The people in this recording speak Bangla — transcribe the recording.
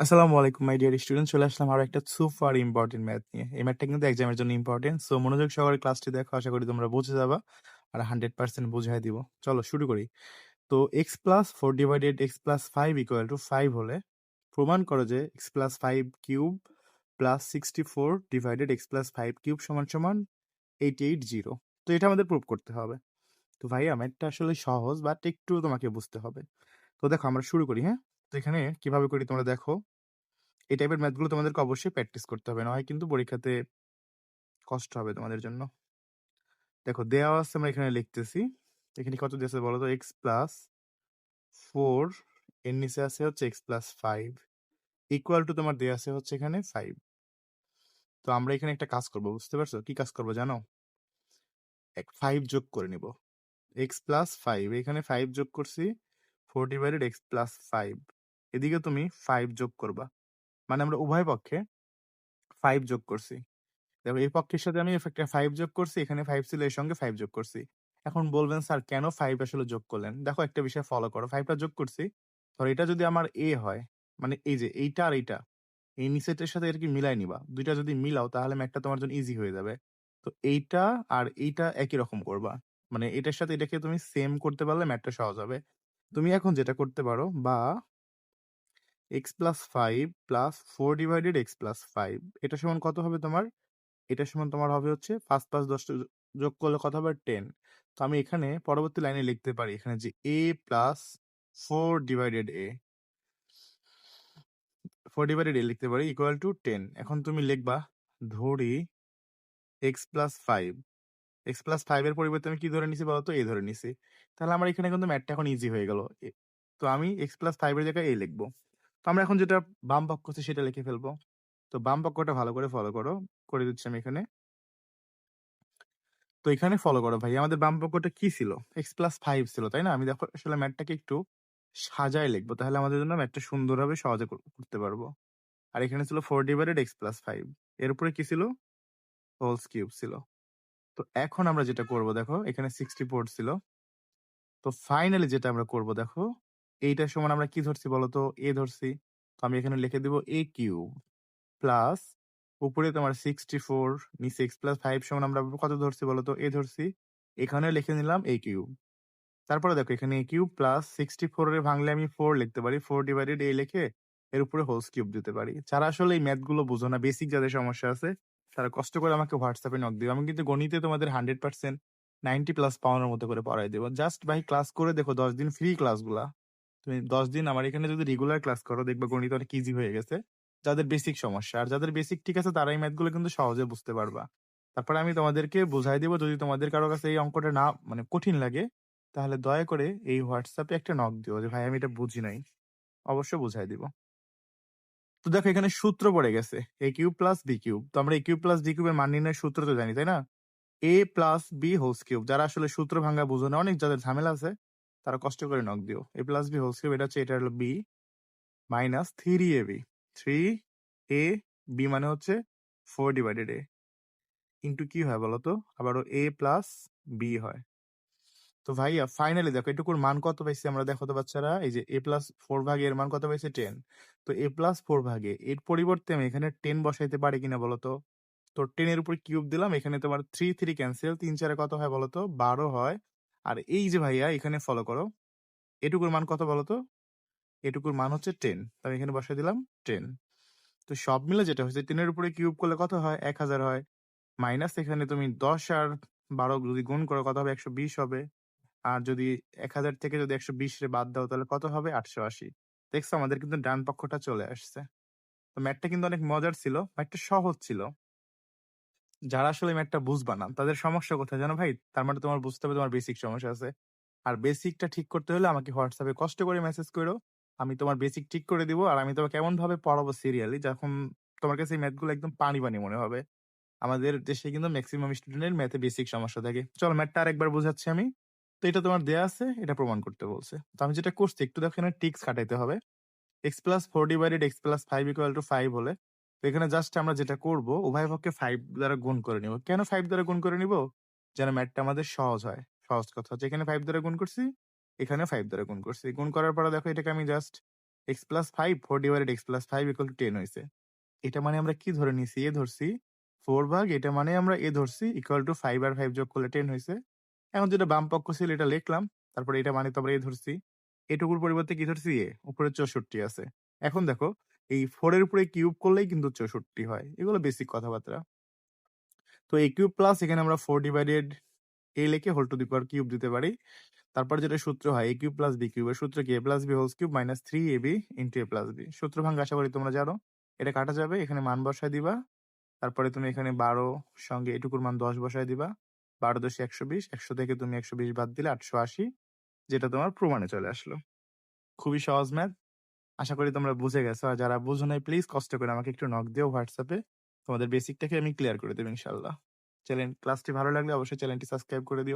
আসসালামু আলাইকুম মাই ডিয়ার স্টুডেন্ট চলে আসলাম আরও একটা সুপার ইম্পর্টেন্ট ম্যাথ নিয়ে। এই ম্যাথটা কিন্তু এক্সামের জন্য ইম্পর্টেন্ট সো মনোযোগ সহকারে ক্লাসটি দেখো, আশা করি তোমরা বুঝে যাবা আর হান্ড্রেড পার্সেন্ট বুঝাই দিব। চলো, শুরু করি। তো x plus four divided x plus five equal to five হলে প্রমাণ করো যে x plus five cube plus sixty four divided x plus five cube সমান সমান এইট এইট জিরো তো, এটা আমাদের প্রুভ করতে হবে। তো, ভাইয়া ম্যাথটা আসলে সহজ বাট একটু তোমাকে বুঝতে হবে। তো, দেখো, আমরা শুরু করি হ্যাঁ? তো এখানে কীভাবে করি তোমরা দেখো, এই টাইপের ম্যাথগুলো তোমাদেরকে অবশ্যই প্র্যাকটিস করতে হবে। নয় কিন্তু পরীক্ষাতে কষ্ট হবে তোমাদের জন্য। দেখো, দেওয়া আছে আমরা এখানে লিখতেছি। এখানে কত দিয়েছে বলো তো? এক্স প্লাস ফোর এর নিচে আছে হচ্ছে x plus five equal to তোমার দেওয়া আছে হচ্ছে এখানে ফাইভ তো আমরা এখানে একটা কাজ করব, বুঝতে পারছ? কি কাজ করব জানো? এক ফাইভ যোগ করে নিব। এক্স প্লাস ফাইভ এখানে ফাইভ যোগ করছি four divided x plus five এদিকে তুমি ফাইভ যোগ করবা। মানে আমরা উভয় পক্ষে ফাইভ যোগ করছি। দেখো, এই পক্ষের সাথে আমি একটা ফাইভ যোগ করছি, এখানে ফাইভ ছিল, এর সঙ্গে ফাইভ যোগ করছি। এখন বলবেন, স্যার, কেন ফাইভ আসলে যোগ করলেন? দেখো, একটা বিষয় ফলো করো। ফাইভটা যোগ করছি, ধর, এটা যদি আমার এ হয় মানে এই যে, এইটা আর এইটা, এই নিচেটার সাথে এর কি মিলাই নিবা? দুইটা যদি মিলাও, তাহলে ম্যাথটা তোমার জন্য ইজি হয়ে যাবে। তো এইটা আর এইটা একই রকম করবা। মানে এটার সাথে এটাকে তুমি সেম করতে পারলে ম্যাটটা সহজ হবে। তুমি এখন যেটা করতে পারো বা x plus five plus four divided x plus five এটা সমান কত হবে তোমার? এটা সমান তোমার হবে হচ্ছে পাঁচ পাঁচ দশটা যোগ করলে কত হবে? টেন তো আমি এখানে পরবর্তী লাইনে লিখতে পারি, এখানে যে a plus four divided a four divided a লিখতে পারি ইকুয়াল টু টেন এখন তুমি লিখবা, ধরি x plus five x plus five এর পরিবর্তে আমি কি ধরে নিছি বলতো? এ ধরে নিছি। তাহলে আমার এখানে কিন্তু ম্যাথটা এখন ইজি হয়ে গেল। তো আমি এক্স প্লাস ফাইভ এর জায়গায় এ লিখব। তো আমরা এখন যেটা বাম পক্ষ আছে সেটা লিখে ফেলব। তো বাম পক্ষটা ভালো করে ফলো করো, করে দিচ্ছি আমি এখানে। তো এখানে ফলো করো ভাই, আমাদের বাম পক্ষটা কি ছিল? এক্স প্লাস ফাইভ ছিল, তাই না? আমি দেখো আসলে ম্যাটটাকে একটু সাজায় লিখব, তাহলে আমাদের জন্য ম্যাটটা সুন্দরভাবে সহজে করতে পারব। আর এখানে ছিল four divided x plus five এর উপরে কি ছিল? হোলস কিউব ছিল। তো এখন আমরা যেটা করব দেখো, এখানে সিক্সটি ফোর ছিল। তো ফাইনালি যেটা আমরা করব দেখো এইটার সমান আমরা কি ধরছি বলতো? এ ধরছি। তো আমি এখানে লিখে দিব এ কিউব প্লাস উপরে তোমার সিক্সটি ফোর নিচে এক্স প্লাস ফাইভ সমান আমরা কত ধরছি বলতো? এ ধরছি। এখানে লিখে নিলাম এ কিউব তারপরে দেখো, এখানে a cube plus sixty four এর ভাঙলে আমি ফোর লিখতে পারি। ফোর ডিভাইডেড এ লিখে এর উপরে হোলস কিউব দিতে পারি। যারা আসলে এই ম্যাথগুলো বুঝো না বেসিক যাদের সমস্যা আছে, তারা কষ্ট করে আমাকে হোয়াটসঅ্যাপে নক দিও আমি কিন্তু গণিতে তোমাদের হান্ড্রেড পার্সেন্ট নাইনটি প্লাস পাওয়ানোর মতো করে পড়াই দেবো। জাস্ট ভাই ক্লাস করে দেখো, দশ দিন ফ্রি ক্লাসগুলা তুমি দশ দিন আমার এখানে যদি রেগুলার ক্লাস করো, দেখবে গণিত অনেক ইজি হয়ে গেছে। যাদের বেসিক সমস্যা, আর যাদের বেসিক ঠিক আছে, তারাই ম্যাথগুলো কিন্তু সহজে বুঝতে পারবা। তারপরে আমি তোমাদেরকে বুঝাই দেবো, যদি তোমাদের কারও কাছে এই অঙ্কটা না মানে কঠিন লাগে, তাহলে দয়া করে এই হোয়াটসঅ্যাপে একটা নক দিও যে, ভাই, আমি এটা বুঝি নাই। অবশ্য বুঝাই দিব। তো দেখো, এখানে সূত্র পড়ে গেছে a cube plus b cube তো আমরা এ কিউব প্লাস বি কিউবের মান নির্ণয়ের সূত্র তো জানি, তাই না? A plus b whole's cube যারা আসলে সূত্র ভাঙা বুঝো না, অনেক যাদের ঝামেলা আছে তারা কষ্ট করে নক দিও। A plus b whole's cube এটা হচ্ছে, এটা হলো b minus three a b three a b মানে হচ্ছে ফোর ডিভাইডেড এ ইন্টু কি হয় বলতো আবারও এ প্লাস বি হয়। তো ভাইয়া ফাইনালি দেখো, এটুকুর মান কত পাইছি আমরা দেখো তো বাচ্চারা? এই যে এ প্লাস ফোর ভাগে এর মান কত পাইছে? টেন তো এ প্লাস ফোর ভাগে, এর পরিবর্তে আমি এখানে টেন বসাইতে পারি কিনা বলতো তো? টেন এর উপর কিউব দিলাম, এখানে তোমার থ্রি থ্রি ক্যান্সেল তিন চারে কত হয় বলতো বারো হয় আর এই যে ভাইয়া, এখানে ফলো করো। এটুকুর মান কত বলো তো এটুকুর মান হচ্ছে টেন আমি এখানে বসাই দিলাম টেন তো সব মিলে যেটা হচ্ছে টেনের উপরে কিউব করলে কত হয়? এক হাজার হয়। মাইনাস এখানে তুমি দশ আর বারো যদি গুণ করো, কত হবে? একশো বিশ হবে। আর যদি এক হাজার থেকে যদি একশো বিশ রে বাদ দাও, তাহলে কত হবে? আটশো আশি। দেখছ আমাদের কিন্তু ডান পক্ষটা চলে আসছে। তো ম্যাটটা কিন্তু অনেক মজার ছিল ম্যাটটা সহজ ছিল। যারা আসলে ম্যাথটা বুঝবা না, তাদের সমস্যা কোথায় জানো ভাই? তার মানে তোমার বুঝতে হবে তোমার বেসিক সমস্যা আছে। আর বেসিকটা ঠিক করতে হলে আমাকে হোয়াটসঅ্যাপে কষ্ট করে মেসেজ করো। আমি তোমার বেসিক ঠিক করে দিব। আর আমি তোমাকে কেমন ভাবে পড়াবো সিরিয়ালি যখন তোমার কাছে এই ম্যাথগুলো একদম পানি পানি মনে হবে। আমাদের দেশে কিন্তু ম্যাক্সিমাম স্টুডেন্টের ম্যাথে বেসিক সমস্যা থাকে। চলো ম্যাথটা আরেকবার বোঝাচ্ছি আমি। তো এটা তোমার দেয়া আছে, এটা প্রমাণ করতে বলছে। তো আমি যেটা করছি, একটু দেখো এখানে টিক্স খাটাইতে হবে। X plus four divided x plus five equal to five হলে এখানে জাস্ট আমরা যেটা করব, উভয় পক্ষে ফাইভ দ্বারা গুণ করে নিব। কেন ফাইভ দ্বারা গুণ করে নিব? যেন ম্যাথটা আমাদের সহজ হয়। সহজ কথা হচ্ছে, এখানে ফাইভ দ্বারা গুণ করছি, এখানে ফাইভ দ্বারা গুণ করছি। গুণ করার পরে দেখো এটাকে আমি just x plus five four divided x plus five equal to ten হয়েছে। এটা মানে আমরা কি ধরে নিছি এ ধরছি ফোর ভাগ, এটা মানে আমরা এ ধরছি ইকুয়াল টু ফাইভ আর ফাইভ যোগ করলে টেন হয়েছে। এখন যেটা বাম পক্ষ ছিল, এটা লিখলাম, তারপরে এটা মানে তো আমরা এ ধরছি। এটুকুর পরিবর্তে কি ধরছি? এ, উপরে চৌষট্টি আছে। এখন দেখো এই ফোর এর উপরে কিউব করলেই কিন্তু চৌষট্টি হয়। এগুলো বেসিক কথাবার্তা। তো এ কিউব প্লাস এখানে আমরা ফোর ডিভাইডেড এ লিখে whole to the power cube দিতে পারি। তারপর যেটা সূত্র হয় এ কিউব প্লাস বি কিউবের সূত্র কি? A plus b whole cube minus three a b into a plus b সূত্র ভাঙ্গ আশা করি তোমরা জানো। এটা কাটা যাবে, এখানে মান বসায় দিবা। তারপরে তুমি এখানে বারো সঙ্গে এটুকুর মান দশ বসায় দিবা। বারো দশে একশো বিশ, একশো থেকে তুমি একশো বিশ বাদ দিলে আটশো আশি, যেটা তোমার প্রমাণে চলে আসলো। খুবই সহজ ম্যাথ আশা করি তোমরা বুঝে গেছো। আর যারা বুঝো নাই প্লিজ কষ্ট করে আমাকে একটু নক দিও হোয়াটসঅ্যাপে তোমাদের বেসিকটাকে আমি ক্লিয়ার করে দেবো ইনশাল্লাহ চ্যানেল ক্লাসটি ভালো লাগলে অবশ্যই চ্যানেলটি সাবস্ক্রাইব করে দিও।